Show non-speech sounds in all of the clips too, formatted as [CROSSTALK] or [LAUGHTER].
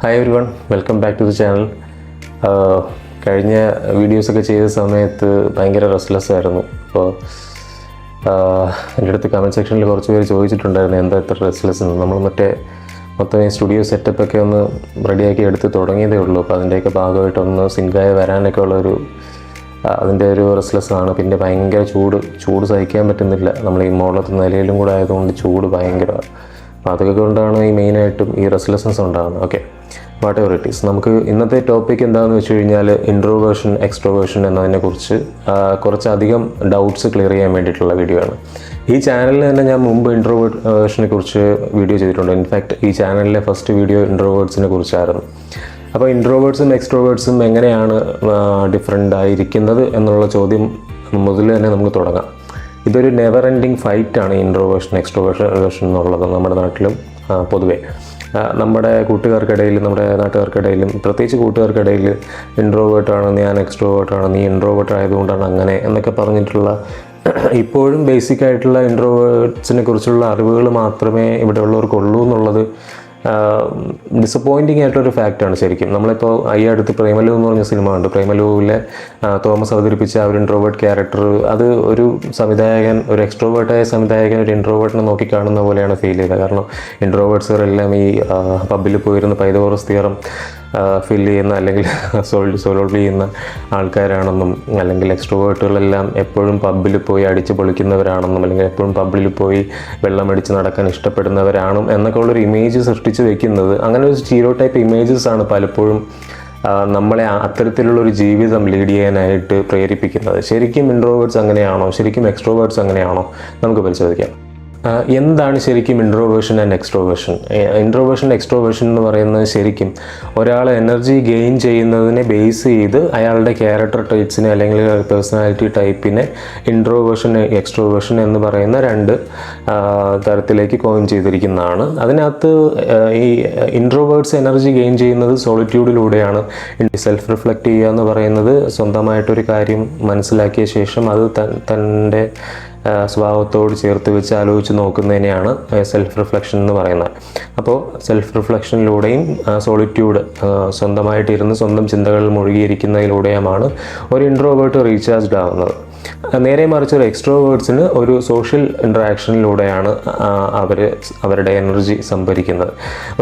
Hi everyone welcome back to the channel കഴിഞ്ഞ വീഡിയോസൊക്കെ ചെയ്ത സമയത്ത് ഭയങ്കര റെസ്റ്റ്ലെസ് ആയിരുന്നു. അപ്പോൾ എന്റെ അടുത്ത് കമന്റ് സെക്ഷനിൽ കുറച്ച് പേര് ചോദിച്ചിട്ടുണ്ടായിരുന്നു എന്താ ഇത്ര റെസ്റ്റ്ലെസ് എന്ന്. നമ്മൾ മറ്റേ മൊത്തം ഈ സ്റ്റുഡിയോ സെറ്റപ്പൊക്കെ ഒന്ന് റെഡിയാക്കി എടുത്ത് തുടങ്ങിയതേ ഉള്ളൂ. അപ്പോൾ അതിന്റെയൊക്കെ ഭാഗമായിട്ടൊന്ന് സിങ്കായി വരാനൊക്കെ ഉള്ളൊരു അതിന്റെ ഒരു റെസ്റ്റ്ലെസ് ആണ്. പിന്നെ ഭയങ്കര ചൂട് ചൂട് സഹിക്കാൻ പറ്റുന്നില്ല. നമ്മൾ ഈ മുകളിലത്തെ നിലയിലും കൂടെ ആയതുകൊണ്ട് ചൂട് ഭയങ്കരമാണ് അപ്പോൾ അതൊക്കെ കൊണ്ടാണ് ഈ മെയിനായിട്ടും ഈ റെസ്റ്റ്ലെസ്നെസ് ഉണ്ടാകുന്നത് okay whatever it is നമുക്ക് ഇന്നത്തെ ടോപ്പിക് എന്താണെന്ന് വെച്ച് കഴിഞ്ഞാൽ ഇൻട്രോവേർഷൻ എക്സ്ട്രോവേർഷൻ എന്നതിനെക്കുറിച്ച് കുറച്ചധികം ഡൗട്ട്സ് ക്ലിയർ ചെയ്യാൻ വേണ്ടിയിട്ടുള്ള വീഡിയോ ആണ്. ഈ ചാനലിൽ തന്നെ ഞാൻ മുമ്പ് ഇൻട്രോവേർഷനെ കുറിച്ച് വീഡിയോ ചെയ്തിട്ടുണ്ട്. ഇൻഫാക്റ്റ് ഈ ചാനലിലെ ഫസ്റ്റ് വീഡിയോ ഇൻട്രോവേർട്സിനെ കുറിച്ചായിരുന്നു. അപ്പോൾ ഇൻട്രോവേർട്സും എക്സ്ട്രോവേർട്സും എങ്ങനെയാണ് ഡിഫറെന്റ് ആയിരിക്കുന്നത് എന്നുള്ള ചോദ്യം മുതൽ തന്നെ നമുക്ക് തുടങ്ങാം. ഇതൊരു നെവർ എൻഡിങ് ഫൈറ്റ് ആണ് ഇൻട്രോവേർഷൻ എക്സ്ട്രോവേർഷൻ എന്നുള്ളത് നമ്മുടെ നാട്ടിലും പൊതുവേ. നമ്മുടെ കൂട്ടുകാർക്കിടയിലും നമ്മുടെ നാട്ടുകാർക്കിടയിലും പ്രത്യേകിച്ച് കൂട്ടുകാർക്കിടയിൽ ഇൻട്രോവേർട്ടാണ് ഞാൻ എക്സ്ട്രോവേർട്ടാണ് നീ ഇൻട്രോവേർട്ട് ആയതുകൊണ്ടാണ് അങ്ങനെ എന്നൊക്കെ പറഞ്ഞിട്ടുള്ള ഇപ്പോഴും ബേസിക് ആയിട്ടുള്ള ഇൻട്രോവേർട്സിനെ കുറിച്ചുള്ള അറിവുകൾ മാത്രമേ ഇവിടെ ഉള്ളവർക്കുള്ളൂ എന്നുള്ളത് ഡിസപ്പോയിന്റിങ് ആയിട്ടൊരു ഫാക്റ്റാണ് ശരിക്കും. നമ്മളിപ്പോൾ ഈ അടുത്ത് പ്രേമലു എന്ന് പറഞ്ഞ സിനിമ ഉണ്ട് പ്രേമലുവിലെ തോമസ് അവതരിപ്പിച്ച ആ ഒരു ഇൻട്രോവേർട്ട് ക്യാരക്ടർ അത് ഒരു സംവിധായകൻ ഒരു എക്സ്ട്രോവേർട്ടായ സംവിധായകൻ ഒരു ഇൻട്രോവേർട്ടിനെ നോക്കി കാണുന്ന പോലെയാണ് ഫീൽ ചെയ്തത്. കാരണം ഇൻട്രോവേർട്സുകളെല്ലാം ഈ പബ്ബിൽ പോയിരുന്ന പൈതോറസ് തിയറം ഫിൽ ചെയ്യുന്ന അല്ലെങ്കിൽ [LAUGHS] സോൾഡ് സോൾവ് ചെയ്യുന്ന ആൾക്കാരാണെന്നും അല്ലെങ്കിൽ എക്സ്ട്രോവേർട്ടുകളെല്ലാം എപ്പോഴും പബ്ബിൽ പോയി അടിച്ച് പൊളിക്കുന്നവരാണെന്നും അല്ലെങ്കിൽ എപ്പോഴും പബ്ബിൽ പോയി വെള്ളം അടിച്ച് നടക്കാൻ ഇഷ്ടപ്പെടുന്നവരാണും എന്നൊക്കെ ഉള്ളൊരു ഇമേജ് സൃഷ്ടിച്ച് വെക്കുന്നത്. അങ്ങനെ ഒരു സ്റ്റീരോ ടൈപ്പ് ഇമേജസ് ആണ് പലപ്പോഴും നമ്മളെ അത്തരത്തിലുള്ള അത്തരത്തിലുള്ളൊരു ജീവിതം ലീഡ് ചെയ്യാനായിട്ട് പ്രേരിപ്പിക്കുന്നത്. ശരിക്കും ഇൻട്രോവേർട്സ് അങ്ങനെയാണോ? ശരിക്കും എക്സ്ട്രോവേർട്സ് അങ്ങനെയാണോ? നമുക്ക് പരിശോധിക്കാം. എന്താണ് ശരിക്കും introversion and extroversion introversion extroversion എന്ന് പറയുന്നത് ശരിക്കും ഒരാൾ എനർജി ഗെയിൻ ചെയ്യുന്നതിനെ ബേസ് ചെയ്ത് അയാളുടെ ക്യാരക്ടർ ടൈപ്സിനെ അല്ലെങ്കിൽ പേഴ്സണാലിറ്റി ടൈപ്പിനെ ഇൻട്രോവേഷൻ എക്സ്ട്രോവേഷൻ എന്ന് പറയുന്ന രണ്ട് തരത്തിലേക്ക് കോയിൻ ചെയ്തിരിക്കുന്നതാണ്. അതിനകത്ത് ഈ ഇൻട്രോവേർട്സ് എനർജി ഗെയിൻ ചെയ്യുന്നത് സോളിറ്റ്യൂഡിലൂടെയാണ് സെൽഫ് റിഫ്ലക്റ്റ് ചെയ്യുക എന്ന് പറയുന്നത് സ്വന്തമായിട്ടൊരു കാര്യം മനസ്സിലാക്കിയ ശേഷം അത് തൻ- തന്റെ സ്വഭാവത്തോട് ചേർത്ത് വെച്ച് ആലോചിച്ച് നോക്കുന്നതിനെയാണ് സെൽഫ് റിഫ്ലക്ഷൻ എന്ന് പറയുന്നത്. അപ്പോൾ സെൽഫ് റിഫ്ലക്ഷനിലൂടെയും സോളിറ്റ്യൂഡ് സ്വന്തമായിട്ടിരുന്ന് സ്വന്തം ചിന്തകളിൽ മുഴുകിയിരിക്കുന്നതിലൂടെയുമാണ് ഒരു ഇൻട്രോവേർട്ട് റീചാർജ്ഡ് ആവുന്നത്. നേരെ മറിച്ച് ഒരു എക്സ്ട്രോവേർട്സിന് ഒരു സോഷ്യൽ ഇൻട്രാക്ഷനിലൂടെയാണ് അവർ അവരുടെ എനർജി സംഭരിക്കുന്നത്.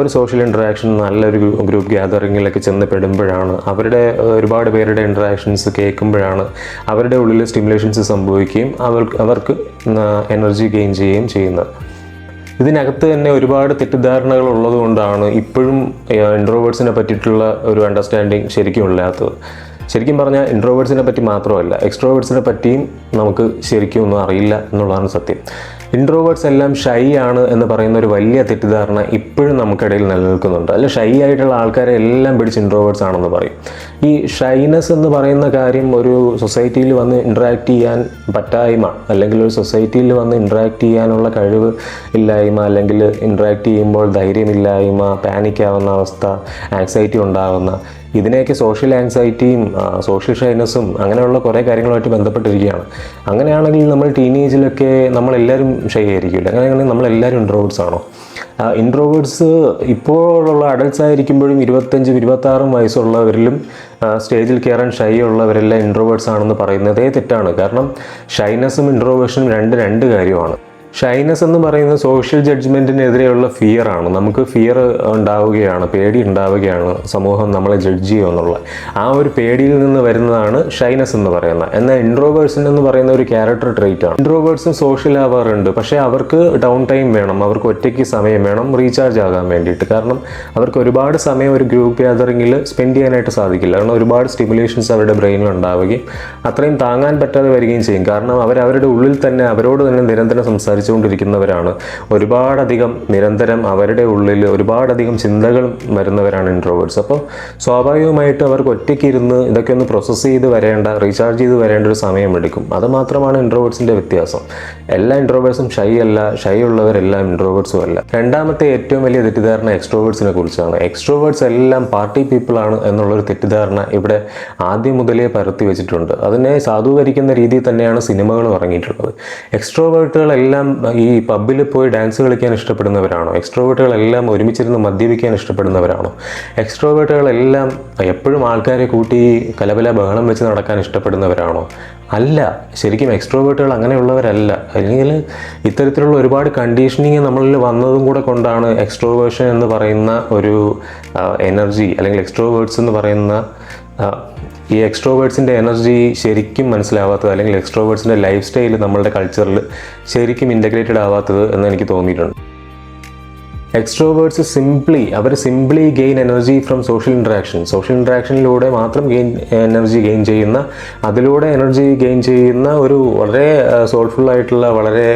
ഒരു സോഷ്യൽ ഇൻട്രാക്ഷൻ നല്ലൊരു ഗ്രൂപ്പ് ഗ്യാതറിങ്ങിലൊക്കെ ചെന്ന് പെടുമ്പോഴാണ് അവരുടെ ഒരുപാട് പേരുടെ ഇൻട്രാക്ഷൻസ് കേൾക്കുമ്പോഴാണ് അവരുടെ ഉള്ളിൽ സ്റ്റിമുലേഷൻസ് സംഭവിക്കുകയും അവർക്ക് അവർക്ക് എനർജി ഗെയിൻ ചെയ്യുകയും ചെയ്യുന്നത്. ഇതിനകത്ത് തന്നെ ഒരുപാട് തെറ്റിദ്ധാരണകൾ ഉള്ളതുകൊണ്ടാണ് ഇപ്പോഴും ഇൻട്രോവേർട്സിനെ പറ്റിയിട്ടുള്ള ഒരു അണ്ടർസ്റ്റാൻഡിങ് ശരിക്കും ഇല്ലാത്തത്. ശരിക്കും പറഞ്ഞാൽ ഇൻട്രോവേർട്സിനെ പറ്റി മാത്രമല്ല എക്സ്ട്രോവേർട്സിനെ പറ്റിയും നമുക്ക് ശരിക്കും ഒന്നും അറിയില്ല എന്നുള്ളതാണ് സത്യം. ഇൻട്രോവേർട്സ് എല്ലാം ഷൈ ആണ് എന്ന് പറയുന്ന ഒരു വലിയ തെറ്റിദ്ധാരണ ഇപ്പോഴും നമുക്കിടയിൽ നിലനിൽക്കുന്നുണ്ട്. അല്ല ഷൈ ആയിട്ടുള്ള ആൾക്കാരെ എല്ലാം പിടിച്ച് ഇൻട്രോവേർട്സ് ആണെന്ന് പറയും. ഈ ഷൈനെസ് എന്ന് പറയുന്ന കാര്യം ഒരു സൊസൈറ്റിയിൽ വന്ന് ഇൻട്രാക്ട് ചെയ്യാൻ പറ്റായ്മ അല്ലെങ്കിൽ ഒരു സൊസൈറ്റിയിൽ വന്ന് ഇൻട്രാക്ട് ചെയ്യാനുള്ള കഴിവ് ഇല്ലായ്മ അല്ലെങ്കിൽ ഇൻട്രാക്ട് ചെയ്യുമ്പോൾ ധൈര്യമില്ലായ്മ പാനിക്കാവുന്ന അവസ്ഥ ആങ്സൈറ്റി ഉണ്ടാകുന്ന ഇതിനെയൊക്കെ സോഷ്യൽ ആൻസൈറ്റിയും സോഷ്യൽ ഷൈനസും അങ്ങനെയുള്ള കുറേ കാര്യങ്ങളുമായിട്ട് ബന്ധപ്പെട്ടിരിക്കുകയാണ്. അങ്ങനെയാണെങ്കിൽ നമ്മൾ ടീനേജിലൊക്കെ നമ്മളെല്ലാവരും ഷൈ ആയിരിക്കില്ല? അങ്ങനെയാണെങ്കിൽ നമ്മളെല്ലാവരും ഇൻട്രോവേർട്സ് ആണോ? ഇൻട്രോവേർട്സ് ഇപ്പോഴുള്ള അഡൽട്സ് ആയിരിക്കുമ്പോഴും ഇരുപത്തഞ്ചും ഇരുപത്താറും വയസ്സുള്ളവരിലും സ്റ്റേജിൽ കയറാൻ ഷൈ ഉള്ളവരെല്ലാം ഇൻട്രോവേർട്സ് ആണെന്ന് പറയുന്നതേ തെറ്റാണ്. കാരണം ഷൈനസും ഇൻട്രോവേർഷനും രണ്ട് രണ്ട് കാര്യമാണ്. ഷൈനസ് എന്ന് പറയുന്ന സോഷ്യൽ ജഡ്ജ്മെന്റിനെതിരെയുള്ള ഫിയർ ആണ്. നമുക്ക് ഫിയർ ഉണ്ടാവുകയാണ് പേടി ഉണ്ടാവുകയാണ് സമൂഹം നമ്മളെ ജഡ്ജ് ചെയ്യുമെന്നുള്ള ആ ഒരു പേടിയിൽ നിന്ന് വരുന്നതാണ് ഷൈനസ് എന്ന് പറയുന്നത്. എന്നാൽ ഇൻട്രോവേഴ്സൺ എന്ന് പറയുന്ന ഒരു ക്യാരക്ടർ ട്രേറ്റ് ആണ്. ഇൻട്രോവേഴ്സും സോഷ്യൽ ആവാറുണ്ട്. പക്ഷേ അവർക്ക് ഡൗൺ ടൈം വേണം. അവർക്ക് ഒറ്റയ്ക്ക് സമയം വേണം റീചാർജ് ആകാൻ വേണ്ടിയിട്ട്. കാരണം അവർക്ക് ഒരുപാട് സമയം ഒരു ഗ്രൂപ്പ് ഗ്യാതറിങ്ങിൽ സ്പെൻഡ് ചെയ്യാനായിട്ട് സാധിക്കില്ല. കാരണം ഒരുപാട് സ്റ്റിമുലേഷൻസ് അവരുടെ ബ്രെയിനിൽ ഉണ്ടാവുകയും അത്രയും താങ്ങാൻ പറ്റാതെ വരികയും ചെയ്യും. കാരണം അവർ അവരുടെ ഉള്ളിൽ തന്നെ അവരോട് തന്നെ നിരന്തരം സംസാരിച്ചുകൊണ്ടിരിക്കുന്നവരാണ്. ഒരുപാടധികം നിരന്തരം അവരുടെ ഉള്ളിൽ ഒരുപാടധികം ചിന്തകൾ വരുന്നവരാണ് ഇൻട്രോവേർട്സ് അപ്പോൾ സ്വാഭാവികമായിട്ട് അവർക്ക് ഒറ്റയ്ക്ക് ഇരുന്ന് ഇതൊക്കെ ഒന്ന് പ്രോസസ്സ് ചെയ്ത് വരേണ്ട റീചാർജ് ചെയ്ത് വരേണ്ട ഒരു സമയമെടുക്കും. അത് മാത്രമാണ് ഇൻട്രോവേർട്സിന്റെ വ്യത്യാസം. എല്ലാ ഇൻട്രോവേഴ്സും ഷൈ അല്ല ഷൈ ഉള്ളവരെല്ലാം ഇൻട്രോവേർട്സും അല്ല. രണ്ടാമത്തെ ഏറ്റവും വലിയ തെറ്റിദ്ധാരണ എക്സ്ട്രോവേർട്സിനെ കുറിച്ചാണ്. എക്സ്ട്രോവേർട്സ് എല്ലാം പാർട്ടി പീപ്പിളാണ് എന്നുള്ളൊരു തെറ്റിദ്ധാരണ ഇവിടെ ആദ്യം മുതലേ പരത്തി വെച്ചിട്ടുണ്ട്. അതിനെ സാധൂകരിക്കുന്ന രീതിയിൽ തന്നെയാണ് സിനിമകൾ ഇറങ്ങിയിട്ടുള്ളത് എക്സ്ട്രോവേർട്ടുകളെല്ലാം ഈ പബ്ബിൽ പോയി ഡാൻസ് കളിക്കാൻ ഇഷ്ടപ്പെടുന്നവരാണോ? എക്സ്ട്രോവേർട്ടുകളെല്ലാം ഒരുമിച്ചിരുന്ന് മദ്യപിക്കാൻ ഇഷ്ടപ്പെടുന്നവരാണോ? എക്സ്ട്രോവേർട്ടുകളെല്ലാം എപ്പോഴും ആൾക്കാരെ കൂട്ടി കലപല ബഹളം വെച്ച് നടക്കാൻ ഇഷ്ടപ്പെടുന്നവരാണോ? അല്ല ശരിക്കും എക്സ്ട്രോവേർട്ടുകൾ അങ്ങനെയുള്ളവരല്ല. അല്ലെങ്കിൽ ഇത്തരത്തിലുള്ള ഒരുപാട് കണ്ടീഷനിങ് നമ്മളിൽ വന്നതും കൂടെ കൊണ്ടാണ് എക്സ്ട്രോവേർഷൻ എന്ന് പറയുന്ന ഒരു എനർജി അല്ലെങ്കിൽ എക്സ്ട്രോവേർട്സ് എന്ന് പറയുന്ന ഈ എക്സ്ട്രോവേർട്സിന്റെ എനർജി ശരിക്കും മനസ്സിലാവാത്തത് അല്ലെങ്കിൽ എക്സ്ട്രോവേർട്സിന്റെ ലൈഫ് സ്റ്റൈൽ നമ്മളുടെ കൾച്ചറിൽ ശരിക്കും ഇന്റഗ്രേറ്റഡ് ആവാത്തത് എന്ന് എനിക്ക് തോന്നിയിട്ടുണ്ട്. Extroverts simply our simply gain energy from social interaction social ഇൻട്രാക്ഷനിലൂടെ മാത്രം ഗെയിൻ എനർജി ഗെയിൻ ചെയ്യുന്ന അതിലൂടെ എനർജി ഗെയിൻ ചെയ്യുന്ന ഒരു വളരെ സോൾഫുൾ ആയിട്ടുള്ള വളരെ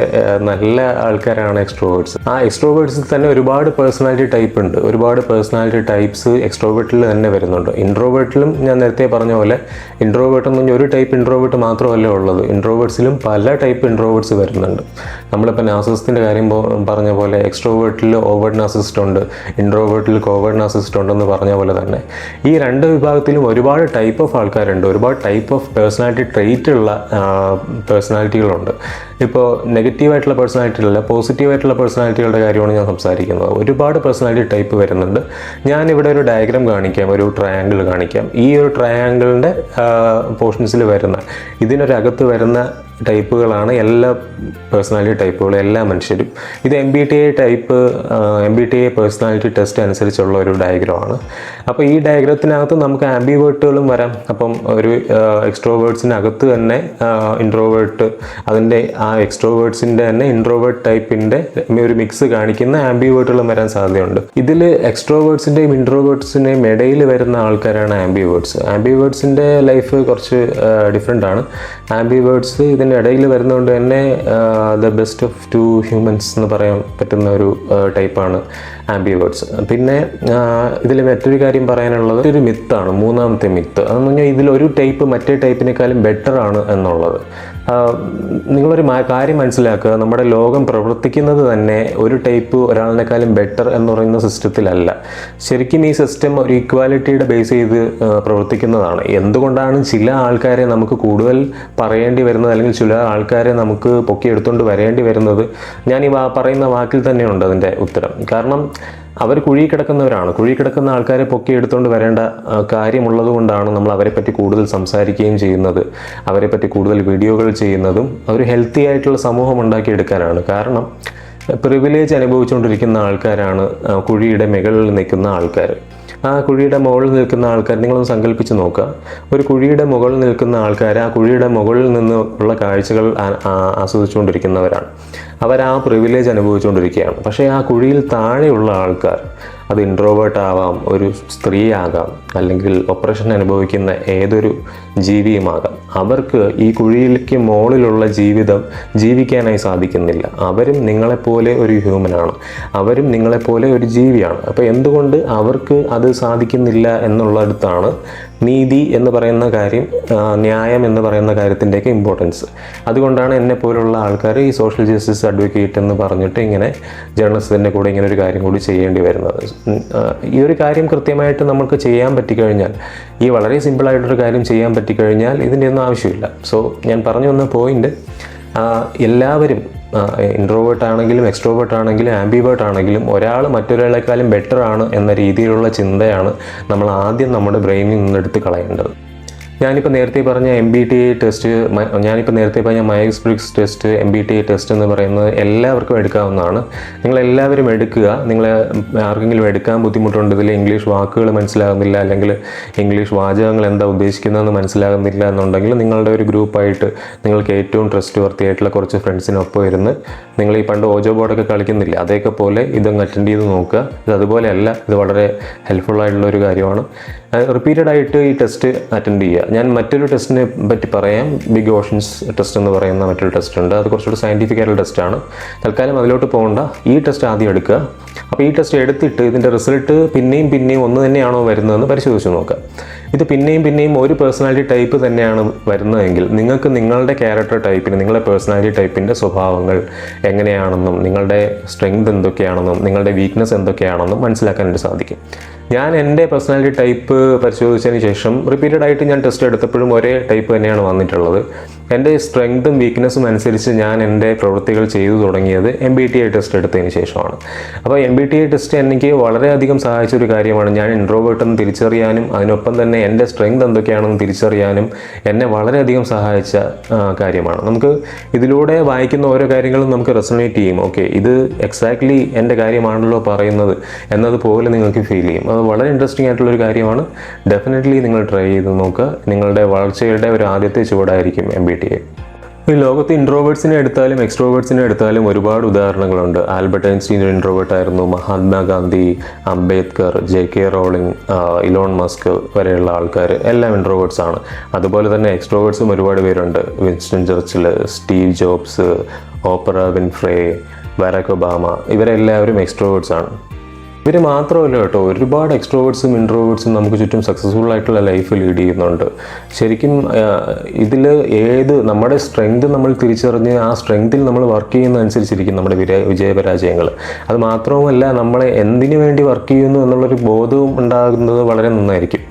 നല്ല ആൾക്കാരാണ് എക്സ്ട്രോവേർട്സ് ആ എക്സ്ട്രോവേർട്സിൽ തന്നെ ഒരുപാട് പേഴ്സണാലിറ്റി ടൈപ്പ് ഉണ്ട്. ഒരുപാട് പേഴ്സണാലിറ്റി ടൈപ്സ് എക്സ്ട്രോവേർട്ടിൽ തന്നെ വരുന്നുണ്ട്. ഇൻട്രോവേർട്ടിലും ഞാൻ നേരത്തെ പറഞ്ഞ പോലെ ഇൻട്രോവേർട്ട് എന്ന് പറഞ്ഞാൽ ഒരു ടൈപ്പ് ഇൻട്രോവേർട്ട് മാത്രമല്ല ഉള്ളത്. ഇൻട്രോവേർട്സിലും പല ടൈപ്പ് ഇൻട്രോവേർട്സ് വരുന്നുണ്ട്. നമ്മളിപ്പോൾ നാസസത്തിന്റെ കാര്യം പറഞ്ഞ പോലെ എക്സ്ട്രോവേർട്ടിൽ ഓവേർഡ് നാസിസ്റ്റ് ഉണ്ട് ഇൻട്രോവേർട്ടിൽ കോവേർഡ് നാസിസ്റ്റ് ഉണ്ടെന്ന് പറഞ്ഞ പോലെ തന്നെ. ഈ രണ്ട് വിഭാഗത്തിലും ഒരുപാട് ടൈപ്പ് ഓഫ് ആൾക്കാരുണ്ട് ഒരുപാട് ടൈപ്പ് ഓഫ് പേഴ്സണാലിറ്റി ട്രെയിറ്റ് ഉള്ള പേഴ്സണാലിറ്റികളുണ്ട് ഇപ്പോൾ നെഗറ്റീവായിട്ടുള്ള പേഴ്സണാലിറ്റികളല്ല പോസിറ്റീവായിട്ടുള്ള പേഴ്സണാലിറ്റികളുടെ കാര്യമാണ് ഞാൻ സംസാരിക്കുന്നത്. ഒരുപാട് പേഴ്സണാലിറ്റി ടൈപ്പ് വരുന്നുണ്ട്. ഞാൻ ഇവിടെ ഒരു ഡയഗ്രാം കാണിക്കാം ഒരു ട്രയാങ്കിൾ കാണിക്കാം. ഈ ഒരു ട്രയാങ്കിളിന്റെ പോർഷൻസിൽ വരുന്ന ഇതിനൊരകത്ത് വരുന്ന ടൈപ്പുകളാണ് എല്ലാ പേഴ്സണാലിറ്റി ടൈപ്പുകളും എല്ലാ മനുഷ്യരും. ഇത് M B T I type M B T I personality test അനുസരിച്ചുള്ള ഒരു ഡയഗ്രമാണ് അപ്പോൾ ഈ ഡയഗ്രത്തിനകത്ത് നമുക്ക് ആംബിവേർട്ടുകളും വരാം. അപ്പം ഒരു എക്സ്ട്രോവേർട്സിനകത്ത് തന്നെ ഇൻട്രോവേർട്ട് അതിന്റെ ആ എക്സ്ട്രോവേർട്സിന്റെ തന്നെ ഇൻട്രോവേർട്ട് ടൈപ്പിന്റെ ഒരു മിക്സ് കാണിക്കുന്ന ആംബിവേർട്ടുകളും വരാൻ സാധ്യതയുണ്ട്. ഇതിൽ എക്സ്ട്രോവേർട്സിന്റെയും ഇൻട്രോവേർട്സിന്റെയും ഇടയിൽ വരുന്ന ആൾക്കാരാണ് ആംബിവേർട്സ് ആംബിവേർട്സിന്റെ ലൈഫ് കുറച്ച് ഡിഫറെന്റ് ആണ്. ആംബിവേർട്സ് ഇതിന്റെ ഇടയിൽ വരുന്നതുകൊണ്ട് തന്നെ the best of two humans എന്ന് പറയാൻ പറ്റുന്ന ഒരു ടൈപ്പാണ് ആംബിവേർട്സ് പിന്നെ ഇതിൽ മറ്റൊരു കാര്യം പറയാനുള്ളത് ഒരു മിത്താണ് മൂന്നാമത്തെ മിത്ത് അതെന്ന് പറഞ്ഞാൽ ഇതിലൊരു ടൈപ്പ് മറ്റേ ടൈപ്പിനേക്കാളും ബെറ്റർ ആണ് എന്നുള്ളത്. നിങ്ങളൊരു കാര്യം മനസ്സിലാക്കുക. നമ്മുടെ ലോകം പ്രവർത്തിക്കുന്നത് തന്നെ ഒരു ടൈപ്പ് ഒരാളിനേക്കാളും ബെറ്റർ എന്ന് പറയുന്ന സിസ്റ്റത്തിലല്ല ശരിക്കും ഈ സിസ്റ്റം ഒരു ഈക്വാലിറ്റിയുടെ ബേസ് ചെയ്ത് പ്രവർത്തിക്കുന്നതാണ്. എന്തുകൊണ്ടാണ് ചില ആൾക്കാരെ നമുക്ക് കൂടുതൽ പറയേണ്ടി വരുന്നത് അല്ലെങ്കിൽ ചില ആൾക്കാരെ നമുക്ക് പൊക്കിയെടുത്തുകൊണ്ട് വരേണ്ടി വരുന്നത്? ഞാൻ ഈ പറയുന്ന വാക്കിൽ തന്നെയുണ്ട് അതിന്റെ ഉത്തരം. കാരണം അവർ കുഴി കിടക്കുന്നവരാണ്. കുഴി കിടക്കുന്ന ആൾക്കാരെ പൊക്കി എടുത്തുകൊണ്ട് വരേണ്ട കാര്യമുള്ളത് കൊണ്ടാണ് നമ്മൾ അവരെ പറ്റി കൂടുതൽ സംസാരിക്കുകയും ചെയ്യുന്നത്. അവരെ പറ്റി കൂടുതൽ വീഡിയോകൾ ചെയ്യുന്നതും ഒരു ഹെൽത്തി ആയിട്ടുള്ള സമൂഹം ഉണ്ടാക്കിയെടുക്കാനാണ് കാരണം പ്രിവിലേജ് അനുഭവിച്ചുകൊണ്ടിരിക്കുന്ന ആൾക്കാരാണ് കുഴിയുടെ മുകളിൽ നിൽക്കുന്ന ആൾക്കാർ ആ കുഴിയുടെ മുകളിൽ നിൽക്കുന്ന ആൾക്കാർ നിങ്ങളൊന്ന് സങ്കല്പിച്ച് നോക്കുക. ഒരു കുഴിയുടെ മുകളിൽ നിൽക്കുന്ന ആൾക്കാർ ആ കുഴിയുടെ മുകളിൽ നിന്ന് ഉള്ള കാഴ്ചകൾ ആസ്വദിച്ചുകൊണ്ടിരിക്കുന്നവരാണ്. അവർ ആ പ്രിവിലേജ് അനുഭവിച്ചുകൊണ്ടിരിക്കുകയാണ്. പക്ഷേ ആ കുഴിയിൽ താഴെയുള്ള ആൾക്കാർ അത് ഇൻട്രോവേർട്ട് ആവാം ഒരു സ്ത്രീ ആകാം അല്ലെങ്കിൽ ഒപ്പറേഷൻ അനുഭവിക്കുന്ന ഏതൊരു ജീവിയുമാകാം. അവർക്ക് ഈ കുഴിയിലേക്ക് മുകളിലുള്ള ജീവിതം ജീവിക്കാനായി സാധിക്കുന്നില്ല. അവരും നിങ്ങളെപ്പോലെ ഒരു ഹ്യൂമനാണ് അവരും നിങ്ങളെപ്പോലെ ഒരു ജീവിയാണ്. അപ്പോൾ എന്തുകൊണ്ട് അവർക്ക് അത് സാധിക്കുന്നില്ല എന്നുള്ളിടത്താണ് നീതി എന്ന് പറയുന്ന കാര്യം ന്യായം എന്ന് പറയുന്ന കാര്യത്തിന്റെയൊക്കെ ഇമ്പോർട്ടൻസ് അതുകൊണ്ടാണ് എന്നെ പോലുള്ള ആൾക്കാർ ഈ സോഷ്യൽ ജസ്റ്റിസ് അഡ്വക്കേറ്റ് എന്ന് പറഞ്ഞിട്ട് ഇങ്ങനെ ജേർണലിസത്തിന്റെ കൂടെ ഇങ്ങനെ ഒരു കാര്യം കൂടി ചെയ്യേണ്ടി വരുന്നത്. ഈ ഒരു കാര്യം കൃത്യമായിട്ട് നമുക്ക് ചെയ്യാൻ പറ്റിക്കഴിഞ്ഞാൽ ഈ വളരെ സിമ്പിളായിട്ടൊരു കാര്യം ചെയ്യാൻ പറ്റിക്കഴിഞ്ഞാൽ ഇതിന്റെ ഒന്നും ആവശ്യമില്ല. സോ ഞാൻ പറഞ്ഞു വന്ന പോയിന്റ് എല്ലാവരും ഇൻട്രോവേർട്ട് ആണെങ്കിലും എക്സ്ട്രോവേർട്ട് ആണെങ്കിലും ആംബിവേർട്ട് ആണെങ്കിലും ഒരാൾ മറ്റൊരാളെക്കാളും ബെറ്റർ ആണ് എന്ന രീതിയിലുള്ള ചിന്തയാണ് നമ്മൾ ആദ്യം നമ്മുടെ ബ്രെയിനിൽ നിന്ന് എടുത്ത് കളയേണ്ടത്. ഞാനിപ്പോൾ നേരത്തെ പറഞ്ഞ M B T I test ഞാനിപ്പോൾ നേരത്തെ പറഞ്ഞ Myers Briggs test M B T I test എന്ന് പറയുന്നത് എല്ലാവർക്കും എടുക്കാവുന്നതാണ്. നിങ്ങൾ എല്ലാവരും എടുക്കുക. നിങ്ങൾ ആർക്കെങ്കിലും എടുക്കാൻ ബുദ്ധിമുട്ടുണ്ട് ഇതിൽ ഇംഗ്ലീഷ് വാക്കുകൾ മനസ്സിലാകുന്നില്ല അല്ലെങ്കിൽ ഇംഗ്ലീഷ് വാചകങ്ങൾ എന്താ ഉദ്ദേശിക്കുന്നതെന്ന് മനസ്സിലാകുന്നില്ല എന്നുണ്ടെങ്കിൽ നിങ്ങളുടെ ഒരു ഗ്രൂപ്പായിട്ട് നിങ്ങൾക്ക് ഏറ്റവും ട്രസ്റ്റ് വർത്തിയായിട്ടുള്ള കുറച്ച് ഫ്രണ്ട്സിനൊപ്പം ഇരുന്ന് നിങ്ങൾ ഈ പണ്ട് ഓജോ ബോർഡൊക്കെ കളിക്കുന്നില്ല അതേക്കെ പോലെ ഇതങ്ങ് അറ്റൻഡ് ചെയ്ത് നോക്കുക. ഇത് അതുപോലെയല്ല ഇത് വളരെ ഹെൽപ്ഫുൾ ആയിട്ടുള്ള ഒരു കാര്യമാണ്. റിപ്പീറ്റഡ് ആയിട്ട് ഈ ടെസ്റ്റ് അറ്റൻഡ് ചെയ്യുക. ഞാൻ മറ്റൊരു ടെസ്റ്റിനെ പറ്റി പറയാം. ബിഗ് ഓഷൻസ് ടെസ്റ്റ് എന്ന് പറയുന്ന മറ്റൊരു ടെസ്റ്റ് ഉണ്ട്. അത് കുറച്ചുകൂടി സയന്റിഫിക് ആയിട്ടുള്ള ടെസ്റ്റാണ് തൽക്കാലം അതിലോട്ട് പോകണ്ട. ഈ ടെസ്റ്റ് ആദ്യം എടുക്കുക. അപ്പോൾ ഈ ടെസ്റ്റ് എടുത്തിട്ട് ഇതിന്റെ റിസൾട്ട് പിന്നെയും പിന്നെയും ഒന്ന് തന്നെയാണോ വരുന്നതെന്ന് പരിശോധിച്ച് നോക്കുക. ഇത് പിന്നെയും പിന്നെയും ഒരു പേഴ്സണാലിറ്റി ടൈപ്പ് തന്നെയാണ് വരുന്നതെങ്കിൽ നിങ്ങൾക്ക് നിങ്ങളുടെ ക്യാരക്ടർ ടൈപ്പിന് നിങ്ങളുടെ പേഴ്സണാലിറ്റി ടൈപ്പിന്റെ സ്വഭാവങ്ങൾ എങ്ങനെയാണെന്നും നിങ്ങളുടെ സ്ട്രെങ്ത് എന്തൊക്കെയാണെന്നും നിങ്ങളുടെ വീക്ക്നെസ് എന്തൊക്കെയാണെന്നും മനസ്സിലാക്കാനായിട്ട് സാധിക്കും. ഞാൻ എന്റെ പേഴ്സണാലിറ്റി ടൈപ്പ് പരിശോധിച്ചതിന് ശേഷം റിപ്പീറ്റഡ് ആയിട്ട് ഞാൻ ടെസ്റ്റ് എടുത്തപ്പോഴും ഒരേ ടൈപ്പ് തന്നെയാണ് വന്നിട്ടുള്ളത്. എന്റെ സ്ട്രെങ്തും വീക്ക്നെസ്സും അനുസരിച്ച് ഞാൻ എന്റെ പ്രവൃത്തികൾ ചെയ്തു തുടങ്ങിയത് M B T I test എടുത്തതിന് ശേഷമാണ്. അപ്പോൾ M B T I test എനിക്ക് വളരെയധികം സഹായിച്ച ഒരു കാര്യമാണ്. ഞാൻ ഇൻട്രോവേർട്ട് എന്ന് തിരിച്ചറിയാനും അതിനൊപ്പം തന്നെ എന്റെ സ്ട്രെങ്ത് എന്തൊക്കെയാണെന്ന് തിരിച്ചറിയാനും എന്നെ വളരെയധികം സഹായിച്ച കാര്യമാണ്. നമുക്ക് ഇതിലൂടെ വായിക്കുന്ന ഓരോ കാര്യങ്ങളും നമുക്ക് റെസണേറ്റ് ചെയ്യും. ഓക്കെ ഇത് എക്സാക്ട്ലി എന്റെ കാര്യമാണല്ലോ പറയുന്നത് എന്നതുപോലെ നിങ്ങൾക്ക് ഫീൽ ചെയ്യും. അത് വളരെ ഇൻട്രസ്റ്റിംഗ് ആയിട്ടുള്ളൊരു കാര്യമാണ്. ഡെഫിനറ്റ്ലി നിങ്ങൾ ട്രൈ ചെയ്ത് നോക്കുക. നിങ്ങളുടെ വളർച്ചയുടെ ഒരു ആദ്യത്തെ ചുവടായിരിക്കും എം ബി ടി ചെയ്യും ഈ ലോകത്ത് ഇൻട്രോവേർട്സിനെ എടുത്താലും എക്സ്ട്രോവേർട്സിനെ എടുത്താലും ഒരുപാട് ഉദാഹരണങ്ങളുണ്ട്. ആൽബർട്ട് ഐൻസ്റ്റീൻ ഒരു ഇൻട്രോവേർട്ട് ആയിരുന്നു. Mahatma Gandhi Ambedkar J K Rowling Elon Musk വരെയുള്ള ആൾക്കാർ എല്ലാം ഇൻട്രോവേർട്സ് ആണ്. അതുപോലെ തന്നെ എക്സ്ട്രോവേർട്സും ഒരുപാട് പേരുണ്ട്. Winston Churchill Steve Jobs Oprah Winfrey Barack Obama ഇവരെല്ലാവരും എക്സ്ട്രോവേർട്സ് ആണ്. ഇവർ മാത്രമല്ല കേട്ടോ. ഒരുപാട് എക്സ്ട്രോവേർട്സും ഇൻട്രോവേർട്സും നമുക്ക് ചുറ്റും സക്സസ്ഫുൾ ആയിട്ടുള്ള ലൈഫ് ലീഡ് ചെയ്യുന്നുണ്ട്. ശരിക്കും ഇതിൽ ഏത് നമ്മുടെ സ്ട്രെങ്ത് നമ്മൾ തിരിച്ചറിഞ്ഞ് ആ സ്ട്രെങ്തിൽ നമ്മൾ വർക്ക് ചെയ്യുന്നതനുസരിച്ചിരിക്കും നമ്മുടെ വിജയപരാജയങ്ങൾ അത് മാത്രവുമല്ല നമ്മളെ എന്തിനു വേണ്ടി വർക്ക് ചെയ്യുന്നു എന്നുള്ളൊരു ബോധവും ഉണ്ടാകുന്നത് വളരെ നന്നായിരിക്കും.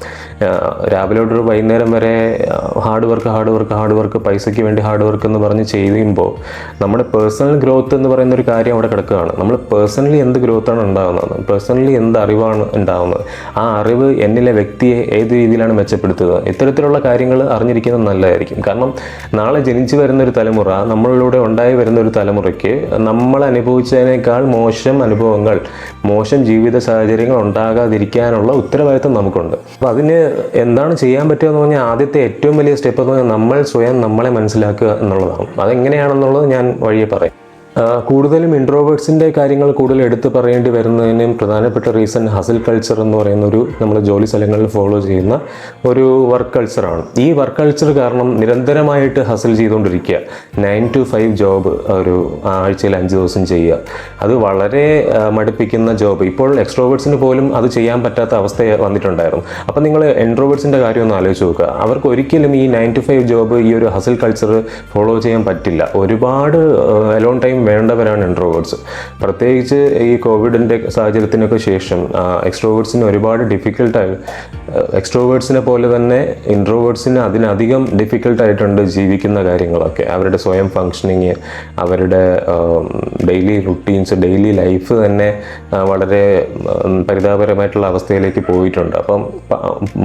രാവിലെ തൊട്ട് വൈകുന്നേരം വരെ hard work hard work hard work പൈസയ്ക്ക് വേണ്ടി ഹാർഡ് വർക്ക് എന്ന് പറഞ്ഞ് ചെയ്യുമ്പോൾ നമ്മുടെ പേഴ്സണൽ ഗ്രോത്ത് എന്ന് പറയുന്ന ഒരു കാര്യം അവിടെ കിടക്കുകയാണ്. നമ്മൾ പേഴ്സണലി എന്ത് ഗ്രോത്താണ് ഉണ്ടാകുന്നത് പേഴ്സണലി എന്ത് അറിവാണ് ഉണ്ടാകുന്നത് ആ അറിവ് എന്നിലെ വ്യക്തിയെ ഏത് രീതിയിലാണ് മെച്ചപ്പെടുത്തുക? ഇത്തരത്തിലുള്ള കാര്യങ്ങൾ അറിഞ്ഞിരിക്കുന്നത് നല്ലതായിരിക്കും. കാരണം നാളെ ജനിച്ചു വരുന്ന ഒരു തലമുറ നമ്മളിലൂടെ ഉണ്ടായി വരുന്ന ഒരു തലമുറയ്ക്ക് നമ്മൾ അനുഭവിച്ചതിനേക്കാൾ മോശം അനുഭവങ്ങൾ മോശം ജീവിത സാഹചര്യങ്ങൾ ഉണ്ടാകാതിരിക്കാനുള്ള ഉത്തരവാദിത്വം നമുക്കുണ്ട്. അപ്പോൾ അതിന് എന്താണ് ചെയ്യാൻ പറ്റുക എന്ന് പറഞ്ഞാൽ ആദ്യത്തെ ഏറ്റവും വലിയ സ്റ്റെപ്പ് എന്ന് പറഞ്ഞാൽ നമ്മൾ സ്വയം നമ്മളെ മനസ്സിലാക്കുക എന്നുള്ളതാണ്. അതെങ്ങനെയാണെന്നുള്ളത് ഞാൻ വഴിയെ പറയാം. കൂടുതലും ഇൻട്രോവേർട്സിന്റെ കാര്യങ്ങൾ കൂടുതൽ എടുത്തു പറയേണ്ടി വരുന്നതിനും പ്രധാനപ്പെട്ട റീസൺ ഹസിൽ കൾച്ചർ എന്ന് പറയുന്ന ഒരു നമ്മൾ ജോലി സ്ഥലങ്ങളിൽ ഫോളോ ചെയ്യുന്ന ഒരു വർക്ക് കൾച്ചറാണ് ഈ വർക്ക് കൾച്ചർ കാരണം നിരന്തരമായിട്ട് ഹസിൽ ചെയ്തുകൊണ്ടിരിക്കുക. നയൻ ടു ഫൈവ് ജോബ് ഒരു ആഴ്ചയിൽ അഞ്ച് ദിവസം ചെയ്യുക. അത് വളരെ മടുപ്പിക്കുന്ന ജോബ് ഇപ്പോൾ എക്സ്ട്രോവേർട്സിന് പോലും അത് ചെയ്യാൻ പറ്റാത്ത അവസ്ഥ വന്നിട്ടുണ്ടായിരുന്നു. അപ്പം നിങ്ങൾ ഇൻട്രോവേർട്സിന്റെ കാര്യം ഒന്ന് ആലോചിച്ച് നോക്കുക. അവർക്ക് ഒരിക്കലും ഈ നയൻ ടു ഫൈവ് ജോബ് ഈ ഒരു ഹസിൽ കൾച്ചർ ഫോളോ ചെയ്യാൻ പറ്റില്ല. ഒരുപാട് അലോൺ ടൈം വേണ്ടവരാണ് ഇൻട്രോവേർട്സ് പ്രത്യേകിച്ച് ഈ കോവിഡിന്റെ സാഹചര്യത്തിനൊക്കെ ശേഷം എക്സ്ട്രോവേർട്സിന് ഒരുപാട് ഡിഫിക്കൽട്ടായി എക്സ്ട്രോവേർട്സിനെ പോലെ തന്നെ ഇൻട്രോവേർട്സിന് അതിനധികം ഡിഫിക്കൽട്ടായിട്ടുണ്ട് ജീവിക്കുന്ന കാര്യങ്ങളൊക്കെ. അവരുടെ സ്വയം ഫങ്ഷനിങ് അവരുടെ ഡെയിലി റുട്ടീൻസ് ഡെയിലി ലൈഫ് തന്നെ വളരെ പരിതാപകരമായിട്ടുള്ള അവസ്ഥയിലേക്ക് പോയിട്ടുണ്ട്. അപ്പം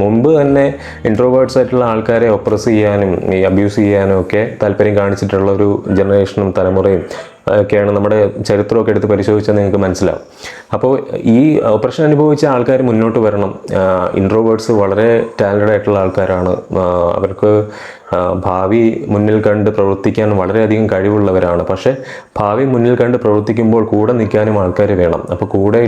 മുമ്പ് തന്നെ ഇൻട്രോവേർട്സ് ആയിട്ടുള്ള ആൾക്കാരെ ഒപ്രസ് ചെയ്യാനും ഈ അബ്യൂസ് ചെയ്യാനും ഒക്കെ താല്പര്യം കാണിച്ചിട്ടുള്ള ഒരു ജനറേഷനും തലമുറയും ഒക്കെയാണ് നമ്മുടെ ചരിത്രമൊക്കെ എടുത്ത് പരിശോധിച്ചാൽ നിങ്ങൾക്ക് മനസ്സിലാവും. അപ്പോൾ ഈ ഓപ്പറേഷൻ അനുഭവിച്ച ആൾക്കാർ മുന്നോട്ട് വരണം. ഇൻട്രോവേർട്സ് വളരെ ടാലന്റഡ് ആയിട്ടുള്ള ആൾക്കാരാണ്. അവർക്ക് ഭാവി മുന്നിൽ കണ്ട് പ്രവർത്തിക്കാൻ വളരെയധികം കഴിവുള്ളവരാണ്. പക്ഷേ ഭാവി മുന്നിൽ കണ്ട് പ്രവർത്തിക്കുമ്പോൾ കൂടെ നിൽക്കാനും ആൾക്കാർ വേണം. അപ്പോൾ കൂടെ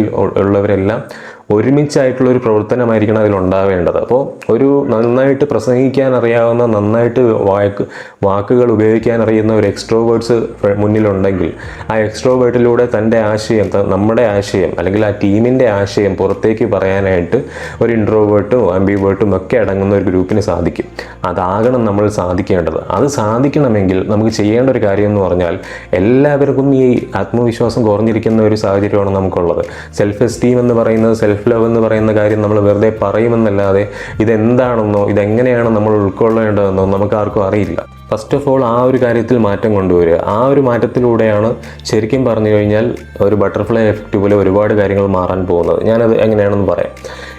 ഉള്ളവരെല്ലാം ഒരുമിച്ചായിട്ടുള്ള ഒരു പ്രവർത്തനമായിരിക്കണം അതിലുണ്ടാവേണ്ടത്. അപ്പോൾ ഒരു നന്നായിട്ട് പ്രസംഗിക്കാൻ അറിയാവുന്ന നന്നായിട്ട് വാക്ക് വാക്കുകൾ ഉപയോഗിക്കാൻ അറിയുന്ന ഒരു എക്സ്ട്രോവേർട്സ് മുന്നിലുണ്ടെങ്കിൽ ആ എക്സ്ട്രോവേർട്ടിലൂടെ തന്റെ ആശയം നമ്മുടെ ആശയം അല്ലെങ്കിൽ ആ ടീമിന്റെ ആശയം പുറത്തേക്ക് പറയാനായിട്ട് ഒരു ഇൻട്രോവേർട്ടും ആംബിവേർട്ടും ഒക്കെ അടങ്ങുന്ന ഒരു ഗ്രൂപ്പിന് സാധിക്കും. അതാകണം നമ്മൾ സാധിക്കേണ്ടത്. അത് സാധിക്കണമെങ്കിൽ നമുക്ക് ചെയ്യേണ്ട ഒരു കാര്യം എന്ന് പറഞ്ഞാൽ എല്ലാവർക്കും ഈ ആത്മവിശ്വാസം കുറഞ്ഞിരിക്കുന്ന ഒരു സാഹചര്യമാണ് നമുക്കുള്ളത്. സെൽഫ് എസ്റ്റീം എന്ന് പറയുന്നത് സെൽഫ് ലവ് എന്ന് പറയുന്ന കാര്യം നമ്മൾ വെറുതെ പറയുമെന്നല്ലാതെ ഇതെന്താണെന്നോ ഇതെങ്ങനെയാണ് നമ്മൾ ഉൾക്കൊള്ളേണ്ടതെന്നോ നമുക്ക് ആർക്കും അറിയില്ല. ഫസ്റ്റ് ഓഫ് ഓൾ ആ ഒരു കാര്യത്തിൽ മാറ്റം കൊണ്ടുവരിക. ആ ഒരു മാറ്റത്തിലൂടെയാണ് ശരിക്കും പറഞ്ഞു കഴിഞ്ഞാൽ ഒരു ബട്ടർഫ്ലൈ എഫക്റ്റ് പോലെ ഒരുപാട് കാര്യങ്ങൾ മാറാൻ പോകുന്നത്. ഞാനത് എങ്ങനെയാണെന്ന് പറയാം.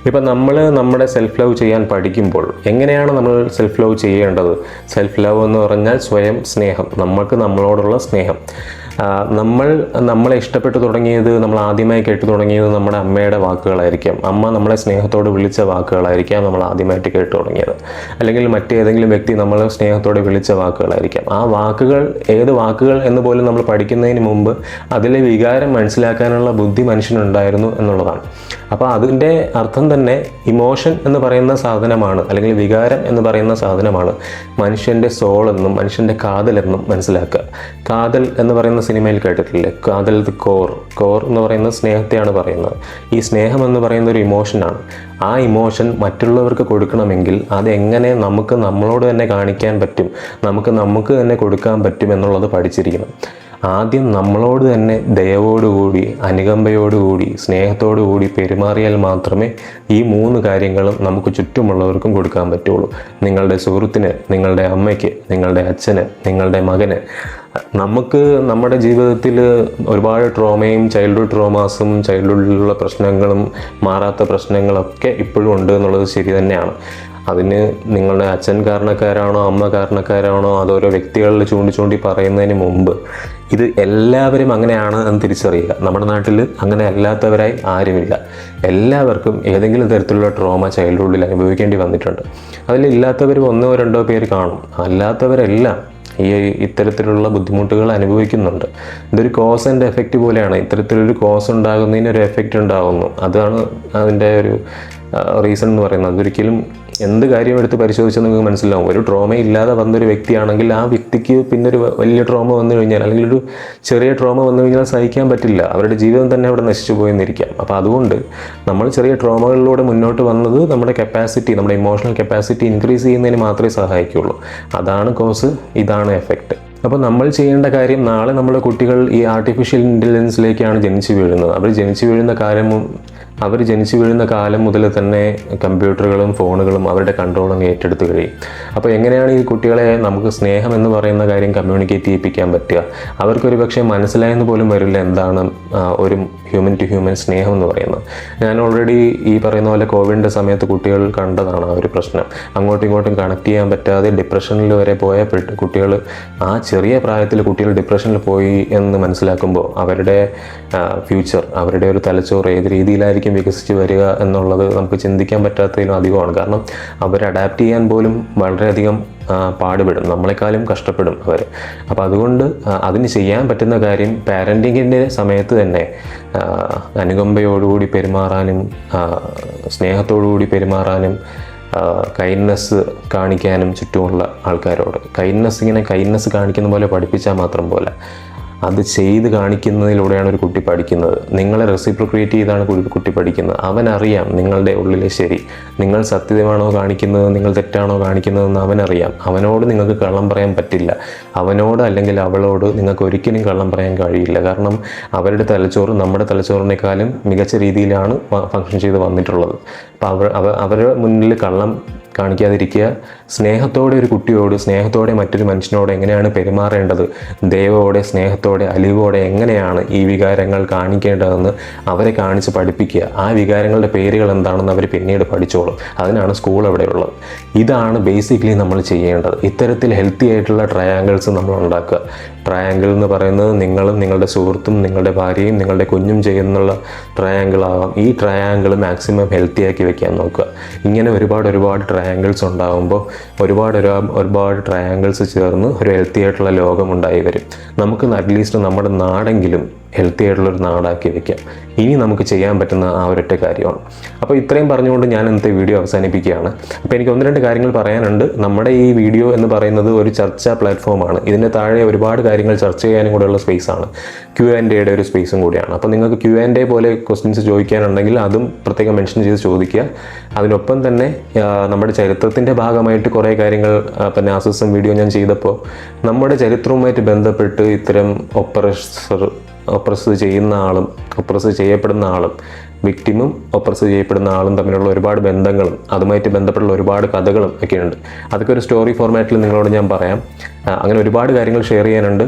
ഇപ്പം നമ്മൾ നമ്മുടെ സെൽഫ് ലവ് ചെയ്യാൻ പഠിക്കുമ്പോൾ എങ്ങനെയാണ് നമ്മൾ സെൽഫ് ലവ് ചെയ്യേണ്ടത്? സെൽഫ് ലവ് എന്ന് പറഞ്ഞാൽ സ്വയം സ്നേഹം. നമ്മൾക്ക് നമ്മളോടുള്ള സ്നേഹം. നമ്മൾ നമ്മളെ ഇഷ്ടപ്പെട്ടു തുടങ്ങിയത് നമ്മൾ ആദ്യമായി കേട്ടു തുടങ്ങിയത് നമ്മുടെ അമ്മയുടെ വാക്കുകളായിരിക്കാം. അമ്മ നമ്മളെ സ്നേഹത്തോട് വിളിച്ച വാക്കുകളായിരിക്കാം നമ്മൾ ആദ്യമായിട്ട് കേട്ടു തുടങ്ങിയത്. അല്ലെങ്കിൽ മറ്റേതെങ്കിലും വ്യക്തി നമ്മളെ സ്നേഹത്തോടെ വിളിച്ച വാക്കുകളായിരിക്കാം. ആ വാക്കുകൾ ഏത് വാക്കുകൾ എന്ന് പോലും നമ്മൾ പഠിക്കുന്നതിന് മുമ്പ് അതിലെ വികാരം മനസ്സിലാക്കാനുള്ള ബുദ്ധി മനുഷ്യനുണ്ടായിരുന്നു എന്നുള്ളതാണ്. അപ്പോൾ അതിന്റെ അർത്ഥം തന്നെ ഇമോഷൻ എന്ന് പറയുന്ന സാധനമാണ് അല്ലെങ്കിൽ വികാരം എന്ന് പറയുന്ന സാധനമാണ് മനുഷ്യന്റെ സോൾ എന്നും മനുഷ്യന്റെ കാതൽ എന്നും മനസ്സിലാക്കുക. കാതൽ എന്ന് പറയുന്ന സിനിമയിൽ കേട്ടിട്ടില്ലേ? കാതൽ ദി കോർ. കോർ എന്ന് പറയുന്ന സ്നേഹത്തെയാണ് പറയുന്നത്. ഈ സ്നേഹം എന്ന് പറയുന്ന ഒരു ഇമോഷനാണ് ആ ഇമോഷൻ മറ്റുള്ളവർക്ക് കൊടുക്കണമെങ്കിൽ അതെങ്ങനെ നമുക്ക് നമ്മളോട് തന്നെ കാണിക്കാൻ പറ്റും? നമുക്ക് നമുക്ക് തന്നെ കൊടുക്കാൻ പറ്റും എന്നുള്ളത് പഠിച്ചിരിക്കണം. ആദ്യം നമ്മളോട് തന്നെ ദയവോടുകൂടി അനുകമ്പയോടുകൂടി സ്നേഹത്തോടുകൂടി പെരുമാറിയാൽ മാത്രമേ ഈ മൂന്ന് കാര്യങ്ങളും നമുക്ക് ചുറ്റുമുള്ളവർക്കും കൊടുക്കാൻ പറ്റുള്ളൂ. നിങ്ങളുടെ സുഹൃത്തിന് നിങ്ങളുടെ അമ്മയ്ക്ക് നിങ്ങളുടെ അച്ഛന് നിങ്ങളുടെ മകന്. നമുക്ക് നമ്മുടെ ജീവിതത്തിൽ ഒരുപാട് ട്രോമയും ചൈൽഡ്ഹുഡ് ട്രോമാസും ചൈൽഡ്ഹുഡിലുള്ള പ്രശ്നങ്ങളും മാറാത്ത പ്രശ്നങ്ങളൊക്കെ ഇപ്പോഴും ഉണ്ട് എന്നുള്ളത് ശരി തന്നെയാണ്. അതിന് നിങ്ങളുടെ അച്ഛൻ കാരണക്കാരാണോ അമ്മ കാരണക്കാരാണോ അതോരോ വ്യക്തികളിൽ ചൂണ്ടി ചൂണ്ടി പറയുന്നതിന് മുമ്പ് ഇത് എല്ലാവരും അങ്ങനെയാണ് എന്ന് തിരിച്ചറിയുക. നമ്മുടെ നാട്ടിൽ അങ്ങനെ അല്ലാത്തവരായി ആരുമില്ല. എല്ലാവർക്കും ഏതെങ്കിലും തരത്തിലുള്ള ട്രോമ ചൈൽഡ്ഹുഡിൽ അനുഭവിക്കേണ്ടി വന്നിട്ടുണ്ട്. അതിൽ ഇല്ലാത്തവരും ഒന്നോ രണ്ടോ പേര് കാണും. അല്ലാത്തവരെല്ലാം ഈ ഇത്തരത്തിലുള്ള ബുദ്ധിമുട്ടുകൾ അനുഭവിക്കുന്നുണ്ട്. ഇതൊരു കോസ് ആൻഡ് എഫക്റ്റ് പോലെയാണ്. ഇത്തരത്തിലൊരു കോസ് ഉണ്ടാകുന്നതിന് ഒരു എഫക്റ്റ് ഉണ്ടാകുന്നു അതാണ് അതിന്റെ ഒരു റീസൺ എന്ന് പറയുന്നത്. അതൊരിക്കലും എന്ത് കാര്യം എടുത്ത് പരിശോധിച്ചാൽ നിങ്ങൾക്ക് മനസ്സിലാവും. ഒരു ട്രോമ ഇല്ലാതെ വന്നൊരു വ്യക്തിയാണെങ്കിൽ ആ വ്യക്തിക്ക് പിന്നെ ഒരു വലിയ ട്രോമ വന്നു കഴിഞ്ഞാൽ അല്ലെങ്കിൽ ഒരു ചെറിയ ട്രോമ വന്നു കഴിഞ്ഞാൽ സഹിക്കാൻ പറ്റില്ല. അവരുടെ ജീവിതം തന്നെ അവിടെ നശിച്ചു പോയെന്നിരിക്കാം. അപ്പോൾ അതുകൊണ്ട് നമ്മൾ ചെറിയ ട്രോമകളിലൂടെ മുന്നോട്ട് വന്നത് നമ്മുടെ കപ്പാസിറ്റി നമ്മുടെ ഇമോഷണൽ കപ്പാസിറ്റി ഇൻക്രീസ് ചെയ്യുന്നതിന് മാത്രമേ സഹായിക്കുകയുള്ളൂ അതാണ് കോസ് ഇതാണ് എഫക്റ്റ് അപ്പോൾ നമ്മൾ ചെയ്യേണ്ട കാര്യം നാളെ നമ്മുടെ കുട്ടികൾ ഈ ആർട്ടിഫിഷ്യൽ ഇന്റലിജൻസിലേക്കാണ് ജനിച്ചു വീഴുന്നത്. അവർ ജനിച്ചു വീഴുന്ന മു- അവർ ജനിച്ചു വീഴുന്ന കാലം മുതൽ തന്നെ കമ്പ്യൂട്ടറുകളും ഫോണുകളും അവരുടെ കൺട്രോളും ഏറ്റെടുത്ത് കഴിയും. അപ്പോൾ എങ്ങനെയാണ് ഈ കുട്ടികളെ നമുക്ക് സ്നേഹം എന്ന് പറയുന്ന കാര്യം കമ്മ്യൂണിക്കേറ്റ് ചെയ്യിപ്പിക്കാൻ പറ്റുക? അവർക്കൊരു പക്ഷേ മനസ്സിലായെന്ന് പോലും വരില്ല എന്താണ് ഒരു ഹ്യൂമൻ ടു ഹ്യൂമൻ സ്നേഹം എന്ന് പറയുന്നത്. ഞാൻ ഓൾറെഡി ഈ പറയുന്ന പോലെ കോവിഡിന്റെ സമയത്ത് കുട്ടികൾ കണ്ടതാണ് ആ ഒരു പ്രശ്നം. അങ്ങോട്ടും ഇങ്ങോട്ടും കണക്ട് ചെയ്യാൻ പറ്റാതെ ഡിപ്രഷനിൽ വരെ പോയ കുട്ടികൾ ആ ചെറിയ പ്രായത്തിൽ കുട്ടികൾ ഡിപ്രഷനിൽ പോയി എന്ന് മനസ്സിലാക്കുമ്പോൾ അവരുടെ ഫ്യൂച്ചർ അവരുടെ ഒരു തലച്ചോറ് ഏത് രീതിയിലായിരിക്കും വികസിച്ച് വരിക എന്നുള്ളത് നമുക്ക് ചിന്തിക്കാൻ പറ്റാത്തതിലും അധികമാണ്. കാരണം അവർ അഡാപ്റ്റ് ചെയ്യാൻ പോലും വളരെയധികം പാടുപെടും. നമ്മളെക്കാളും കഷ്ടപ്പെടും അവർ അപ്പോൾ അതുകൊണ്ട് അതിന് ചെയ്യാൻ പറ്റുന്ന കാര്യം പാരന്റിങ്ങിന്റെ സമയത്ത് തന്നെ അനുകമ്പയോടുകൂടി പെരുമാറാനും സ്നേഹത്തോടുകൂടി പെരുമാറാനും കൈൻഡ്നെസ് കാണിക്കാനും ചുറ്റുമുള്ള ആൾക്കാരോട്. കൈൻഡ്നെസ് ഇങ്ങനെ കൈൻഡ്നെസ് കാണിക്കുന്ന പോലെ പഠിപ്പിച്ചാൽ മാത്രം പോലെ അത് ചെയ്ത് കാണിക്കുന്നതിലൂടെയാണ് ഒരു കുട്ടി പഠിക്കുന്നത്. നിങ്ങളെ റെസിപ്രിക്രിയേറ്റ് ചെയ്താണ് കുട്ടി പഠിക്കുന്നത്. അവനറിയാം നിങ്ങളുടെ ഉള്ളിലെ ശരി. നിങ്ങൾ സത്യമാണോ കാണിക്കുന്നത് നിങ്ങൾ തെറ്റാണോ കാണിക്കുന്നതെന്ന് അവനറിയാം. അവനോട് നിങ്ങൾക്ക് കള്ളം പറയാൻ പറ്റില്ല. അവനോട് അല്ലെങ്കിൽ അവളോട് നിങ്ങൾക്ക് ഒരിക്കലും കള്ളം പറയാൻ കഴിയില്ല. കാരണം അവരുടെ തലച്ചോറ് നമ്മുടെ തലച്ചോറിനേക്കാളും മികച്ച രീതിയിലാണ് ഫങ്ഷൻ ചെയ്ത് വന്നിട്ടുള്ളത്. അപ്പോൾ അവർ അവ അവരുടെ മുന്നിൽ കള്ളം കാണിക്കാതിരിക്കുക. സ്നേഹത്തോടെ ഒരു കുട്ടിയോട് സ്നേഹത്തോടെ മറ്റൊരു മനുഷ്യനോട് എങ്ങനെയാണ് പെരുമാറേണ്ടത്? ദൈവോടെ സ്നേഹത്തോടെ അലിവോടെ എങ്ങനെയാണ് ഈ വികാരങ്ങൾ കാണിക്കേണ്ടതെന്ന് അവരെ കാണിച്ച് പഠിപ്പിക്കുക. ആ വികാരങ്ങളുടെ പേരുകൾ എന്താണെന്ന് അവർ പിന്നീട് പഠിച്ചോളും. അതിനാണ് സ്കൂൾ അവിടെയുള്ളത് ഇതാണ് ബേസിക്കലി നമ്മൾ ചെയ്യേണ്ടത്. ഇത്തരത്തിൽ ഹെൽത്തി ആയിട്ടുള്ള ട്രയാങ്കിൾസ് നമ്മൾ ഉണ്ടാക്കുക. ട്രയാങ്കിൾ എന്ന് പറയുന്നത് നിങ്ങളും നിങ്ങളുടെ സുഹൃത്തും നിങ്ങളുടെ ഭാര്യയും നിങ്ങളുടെ കുഞ്ഞും ചെയ്യുന്നുള്ള ട്രയാങ്കിൾ ആവാം. ഈ ട്രയാങ്കിൾ മാക്സിമം ഹെൽത്തി ആക്കി വെക്കാൻ നോക്കുക. ഇങ്ങനെ ഒരുപാട് ഒരുപാട് ട്രയാങ്കിൾസ് ഉണ്ടാകുമ്പോൾ ഒരുപാട് ഒരുപാട് ട്രയാങ്കിൾസ് ചേർന്ന് ഒരു ഹെൽത്തി ആയിട്ടുള്ള ലോകം ഉണ്ടായി വരും. നമുക്ക് അറ്റ്ലീസ്റ്റ് നമ്മുടെ നാടെങ്കിലും ഹെൽത്തി ആയിട്ടുള്ളൊരു നാടാക്കി വെക്കാം. ഇനി നമുക്ക് ചെയ്യാൻ പറ്റുന്ന ആ ഒരൊറ്റ കാര്യമാണ്. അപ്പോൾ ഇത്രയും പറഞ്ഞുകൊണ്ട് ഞാൻ ഇന്നത്തെ വീഡിയോ അവസാനിപ്പിക്കുകയാണ്. അപ്പോൾ എനിക്ക് ഒന്ന് രണ്ട് കാര്യങ്ങൾ പറയാനുണ്ട്. നമ്മുടെ ഈ വീഡിയോ എന്ന് പറയുന്നത് ഒരു ചർച്ചാ പ്ലാറ്റ്ഫോമാണ് ഇതിന്റെ താഴെ ഒരുപാട് കാര്യങ്ങൾ ചർച്ച ചെയ്യാനും കൂടെയുള്ള സ്പേസ് ആണ്. ക്യു ആൻഡ് എയുടെ ഒരു സ്പേസും കൂടിയാണ്. അപ്പോൾ നിങ്ങൾക്ക് ക്യു ആൻഡ് എ പോലെ ക്വസ്റ്റ്യൻസ് ചോദിക്കാനുണ്ടെങ്കിൽ അതും പ്രത്യേകം മെൻഷൻ ചെയ്ത് ചോദിക്കുക. അതിനൊപ്പം തന്നെ നമ്മുടെ ചരിത്രത്തിന്റെ ഭാഗമായിട്ട് കുറേ കാര്യങ്ങൾ പിന്നെ ആസസം വീഡിയോ ഞാൻ ചെയ്തപ്പോൾ നമ്മുടെ ചരിത്രവുമായിട്ട് ബന്ധപ്പെട്ട് ഇത്തരം ഒപ്പറസർ ഒപ്രസ് ചെയ്യുന്ന ആളും ഒപ്രസ് ചെയ്യപ്പെടുന്ന ആളും വിക്ടിമും ഒപ്രസ് ചെയ്യപ്പെടുന്ന ആളും തമ്മിലുള്ള ഒരുപാട് ബന്ധങ്ങളും അതുമായിട്ട് ബന്ധപ്പെട്ടുള്ള ഒരുപാട് കഥകളും ഒക്കെയുണ്ട്. അതൊക്കെ ഒരു സ്റ്റോറി ഫോർമാറ്റിൽ നിങ്ങളോട് ഞാൻ പറയാം. അങ്ങനെ ഒരുപാട് കാര്യങ്ങൾ ഷെയർ ചെയ്യാനുണ്ട്.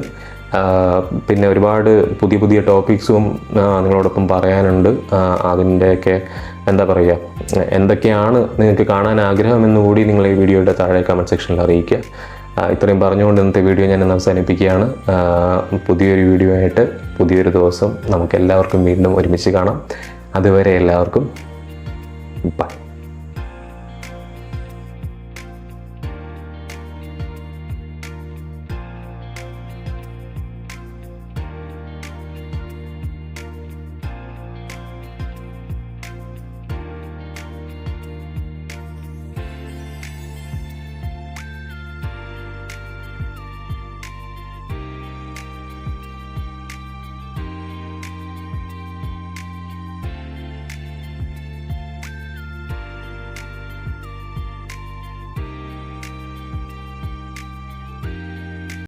പിന്നെ ഒരുപാട് പുതിയ പുതിയ ടോപ്പിക്സും നിങ്ങളോടൊപ്പം പറയാനുണ്ട്. അതിന്റെയൊക്കെ എന്താ പറയുക എന്തൊക്കെയാണ് നിങ്ങൾക്ക് കാണാൻ ആഗ്രഹമെന്ന് കൂടി നിങ്ങൾ ഈ വീഡിയോയുടെ താഴെ കമന്റ് സെക്ഷനിൽ അറിയിക്കുക. ഇത്രയും പറഞ്ഞുകൊണ്ട് ഇന്നത്തെ വീഡിയോ ഞാൻ ഇന്ന് അവസാനിപ്പിക്കുകയാണ്. പുതിയൊരു വീഡിയോ ആയിട്ട് പുതിയൊരു ദിവസം നമുക്ക് എല്ലാവർക്കും വീണ്ടും ഒരുമിച്ച് കാണാം. അതുവരെ എല്ലാവർക്കും ബൈ